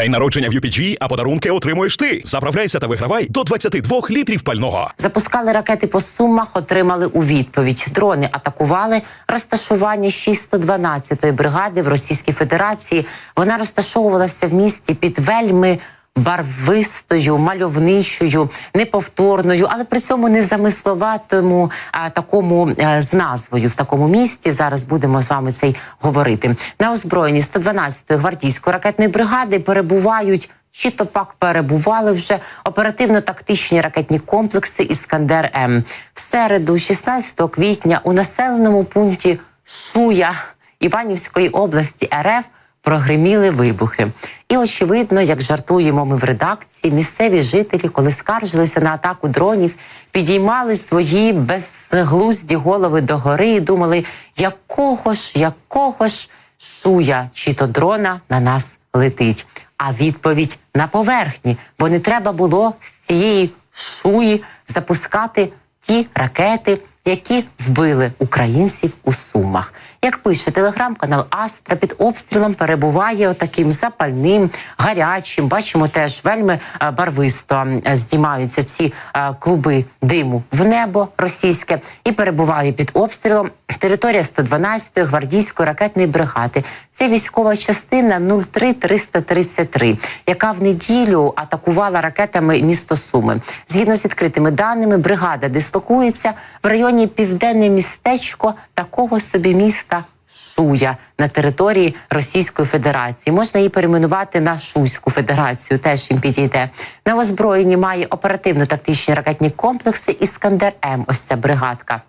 День народження в UPG, а подарунки отримуєш ти. Заправляйся та вигравай до 22 літрів пального. Запускали ракети по сумах, отримали у відповідь. Дрони атакували розташування 612-ї бригади в Російській Федерації. Вона розташовувалася в місті під вельми. Барвистою, мальовничою, неповторною, але при цьому не замисловатому а, такому а, з назвою в такому місті. Зараз будемо з вами цей говорити. На озброєнні 112-ї гвардійської ракетної бригади перебувають чи то пак перебували вже оперативно-тактичні ракетні комплекси Іскандер М в середу, 16 квітня, у населеному пункті Шуя Іванівської області РФ прогриміли вибухи. І очевидно, як жартуємо ми в редакції, місцеві жителі, коли скаржилися на атаку дронів, підіймали свої безглузді голови догори і думали, якого ж, якого ж шуя чи то дрона на нас летить. А відповідь на поверхні, бо не треба було з цієї шуї запускати ті ракети, які вбили українців у Сумах. Як пише телеграм-канал Астра, під обстрілом перебуває отаким запальним, гарячим. Бачимо теж вельми е, барвисто е, знімаються ці е, клуби диму в небо російське і перебуває під обстрілом територія 112-ї гвардійської ракетної бригади. Це військова частина 03333, яка в неділю атакувала ракетами місто Суми. Згідно з відкритими даними, бригада дислокується в районі південне містечко такого собі міста. Шуя на території Російської Федерації можна її перейменувати на Шуйську Федерацію. Теж їм підійде на озброєнні. Має оперативно-тактичні ракетні комплекси Іскандер М. Ось ця бригадка.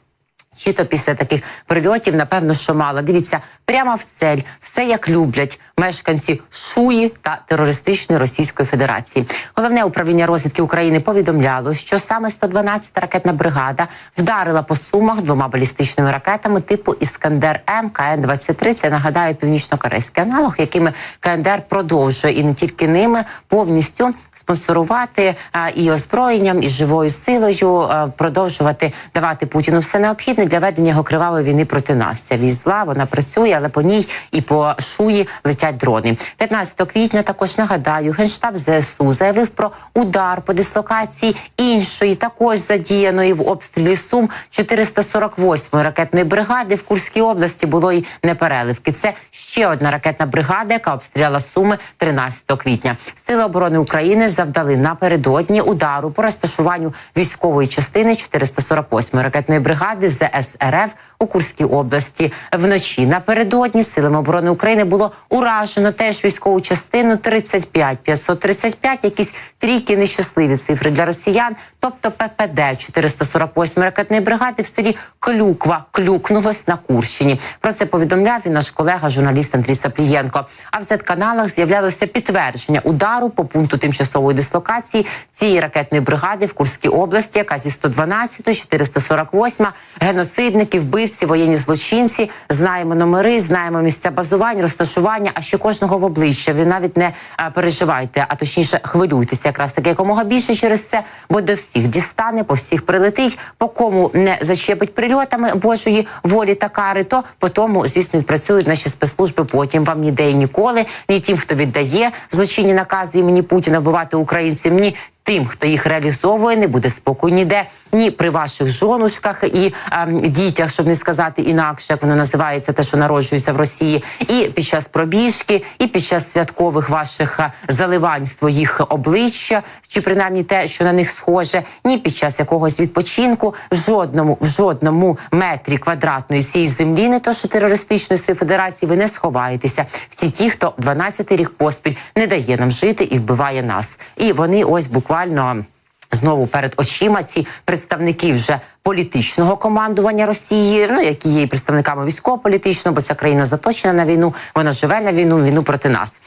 Чи то після таких прильотів, напевно, що мало. Дивіться, прямо в цель, все як люблять мешканці Шуї та терористичної Російської Федерації. Головне управління розвідки України повідомляло, що саме 112-та ракетна бригада вдарила по сумах двома балістичними ракетами типу Іскандер М КН 23 Це нагадаю північно-корейський аналог, якими КНДР продовжує і не тільки ними повністю спонсорувати і озброєнням, і живою силою продовжувати давати Путіну все необхідне для ведення його кривавої війни проти нас. Ця вісь зла, вона працює, але по ній і по шуї летять дрони. 15 квітня також нагадаю, генштаб ЗСУ заявив про удар по дислокації іншої, також задіяної в обстрілі Сум 448-ї ракетної бригади в Курській області було й непереливки. Це ще одна ракетна бригада, яка обстріляла Суми 13 квітня. Сили оборони України завдали напередодні удару по розташуванню військової частини 448-ї ракетної бригади ЗСРФ у Курській області. Вночі напередодні силами оборони України було уражено теж військову частину 35 535, якісь трійки нещасливі цифри для росіян, тобто ППД 448 ракетної бригади в селі Клюква клюкнулось на Курщині. Про це повідомляв і наш колега, журналіст Андрій Саплієнко. А в Z-каналах з'являлося підтвердження удару по пункту тимчасової дислокації цієї ракетної бригади в Курській області, яка зі 112 448 геноцидники, вбивці, воєнні злочинці. Знаємо номери, знаємо місця базувань, розташування, а ще кожного в обличчя. Ви навіть не а, переживайте, а точніше хвилюйтеся якраз таки якомога більше через це, бо до всіх дістане, по всіх прилетить, по кому не зачепить прильотами Божої волі та кари, то по тому, звісно, відпрацюють наші спецслужби. Потім вам ніде і ніколи, ні тим, хто віддає злочинні накази імені Путіна вбивати українців, ні тим, хто їх реалізовує, не буде спокою ніде, ні при ваших жонушках і ем, дітях, щоб не сказати інакше, як воно називається, те, що народжується в Росії, і під час пробіжки, і під час святкових ваших е, заливань своїх обличчя, чи принаймні те, що на них схоже, ні під час якогось відпочинку в жодному в жодному метрі квадратної цієї землі, не то що терористичної своєї федерації, ви не сховаєтеся. Всі ті, хто 12-й рік поспіль не дає нам жити і вбиває нас, і вони ось буквально. Знову перед очима ці представники вже політичного командування Росії, ну які є представниками військово-політичного, бо ця країна заточена на війну, вона живе на війну, війну проти нас.